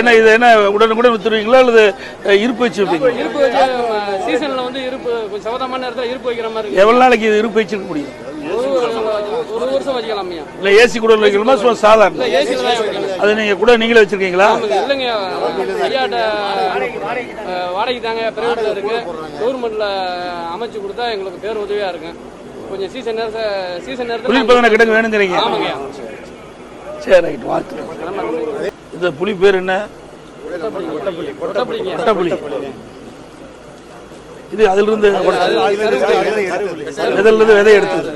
என்ன இது என்ன உடனுக்குடன் வித்துருவீங்களா அல்லது இருப்பு வச்சு இருப்பு வச்சு சீசன்ல வந்து இருப்பு கொஞ்சம் சவதமான நேரத்தில் இருப்பு வைக்கிற மாதிரி எவ்வளவு நாளைக்கு இது இருப்பு வச்சிருக்க முடியும்? ஒரு வருஷம் வச்சுக்கலாம் இல்லை ஏசி கூட வைக்கணுமா? சும்மா சாதாரண. அது நீங்க கூட நீங்களே வச்சிருக்கீங்களா? இல்லைங்க. ஐயாட்ட வாடகை தாங்க பிரைவேட்ல இருக்கு. கவர்மெண்ட்ல அமைச்சு கொடுத்தா எங்களுக்கு பேர் உதவியா இருக்கு கொஞ்சம் சீசன் நேரத்தை சீசன் நேரத்தில் குளிர்பதன கிடங்கு வேணுங்கிறீங்க. ஆமாங்க சரி ரைட் வாழ்த்து இந்த புலி பேர் என்ன கொட்டப்புலி இது அதிலிருந்து இதுல இருந்து விதை எடுத்தது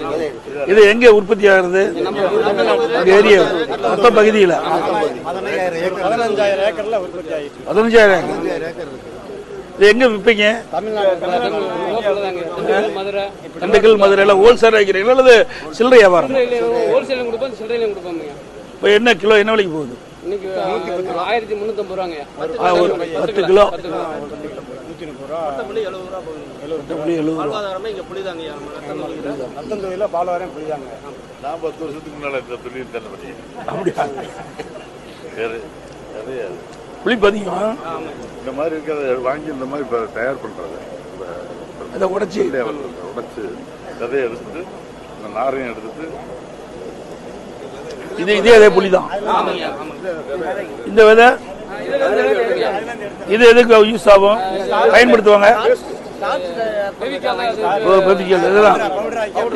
இது எங்க உற்பத்தி ஆகுறது ஏரியா மொத்த பகுதியில பதினஞ்சாயிரம் ஏக்கர். இது எங்க விற்பீங்க திண்டுக்கல், மதுரை திண்டுக்கல் மதுரையில ஹோல்சேல் வைக்கிறீங்களா அல்லது சில்லறை வியாபாரம் இப்போ என்ன கிலோ என்ன விலைக்கு போகுது இன்னைக்கு ஆயிரத்தி முந்நூற்றம்பது ரூபாங்க. பத்து கிலோ. பத்து கிலோ. நூத்தி முப்பது ரூபா. புளி எழுபது ரூபா ரத்தம் தொழில பால் வரையும் புரியுதாங்க நான் பத்து வருஷத்துக்கு முன்னால இந்த தொழில் தானே பண்ணி அப்படியா? வேறு நிறைய புளி பதிகமா இந்த மாதிரி இருக்கிறத வாங்கி இந்த மாதிரி இப்போ தயார் பண்ணுறது அதை உடைச்சி. உடைச்சு விதையை எடுத்துட்டு இந்த நாரையும் எடுத்துட்டு இது இதே அதே புளி தான் இந்த விதை இது எதுக்கு யூஸ் ஆகும்? பயன்படுத்துவாங்க. இதெல்லாம்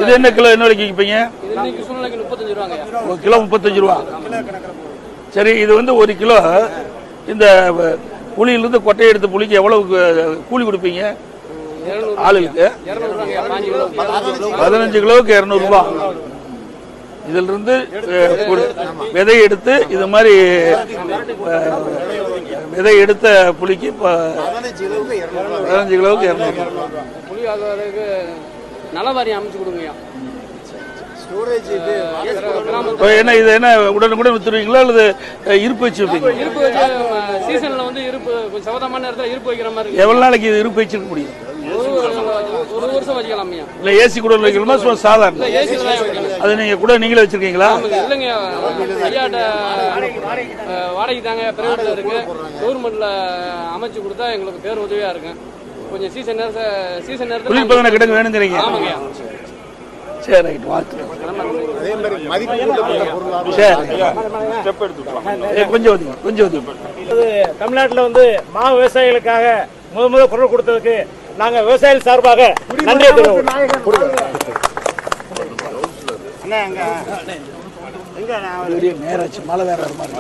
இது என்ன கிலோ என்ன விலைக்கு விற்பீங்க? ஒரு கிலோ முப்பத்தஞ்சு ரூபா. சரி இது வந்து ஒரு கிலோ இந்த புளியிலிருந்து கொட்டையை எடுத்து புளிக்கு எவ்வளவு கூலி கொடுப்பீங்க? இருநூறு ஆளுக்கு பதினஞ்சு கிலோவுக்கு இரநூறுபா. இதுல இருந்து விதை எடுத்து இது மாதிரி விதை எடுத்த புளிக்கு இப்போ பதினஞ்சு கிலோவுக்கு இரநூறு. புளி ஆகுறதுக்கு நல வாரியம் அமைச்சு கொடுங்கய்யா. என்ன இது என்ன உடனுக்குடன் வித்துருவீங்களா அல்லது இருப்பு வச்சு இருப்பு வச்சு சீசன்ல வந்து இருப்பு கொஞ்சம் சவதமான நேரத்தில் இருப்பு வைக்கிற மாதிரி எவ்வளவு நாளைக்கு இது இருப்பு வச்சிருக்க முடியும்? ஒரு வருஷம் வச்சுக்கலாம் இல்லை ஏசி கூட வைக்கணுமா சும்மா சாதாரண? வைக்கணும் அது நீங்க கூட நீங்களே வச்சிருக்கீங்களா? ஆமாங்க இல்லைங்க. ஐயாட்ட வாடகை தாங்க பிரைவேட்ல இருக்கு. கவர்மெண்ட்ல அமைச்சு கொடுத்தா எங்களுக்கு பேர் உதவியா இருக்கு கொஞ்சம் சீசன் நேரத்தை சீசன் நேரத்தில் குளிர்பதன கிடங்கு வேணுங்கிறீங்க? ஆமாங்கய்யா சரி ரைட் வாழ்த்து அதே மாதிரி மதிப்பு கூட்டப்பட்ட பொருளாக சரி. ஏ, கொஞ்சம் ஒதுங்க கொஞ்சம் ஒதுங்க. தமிழ்நாட்டில் வந்து மா விவசாயிகளுக்காக முத முத குரல் கொடுத்ததுக்கு நாங்க விவசாயிகள் சார்பாக நன்றி என்ன அங்க எங்க நான் நேராச்சு மழை வேற வர மாதிரி.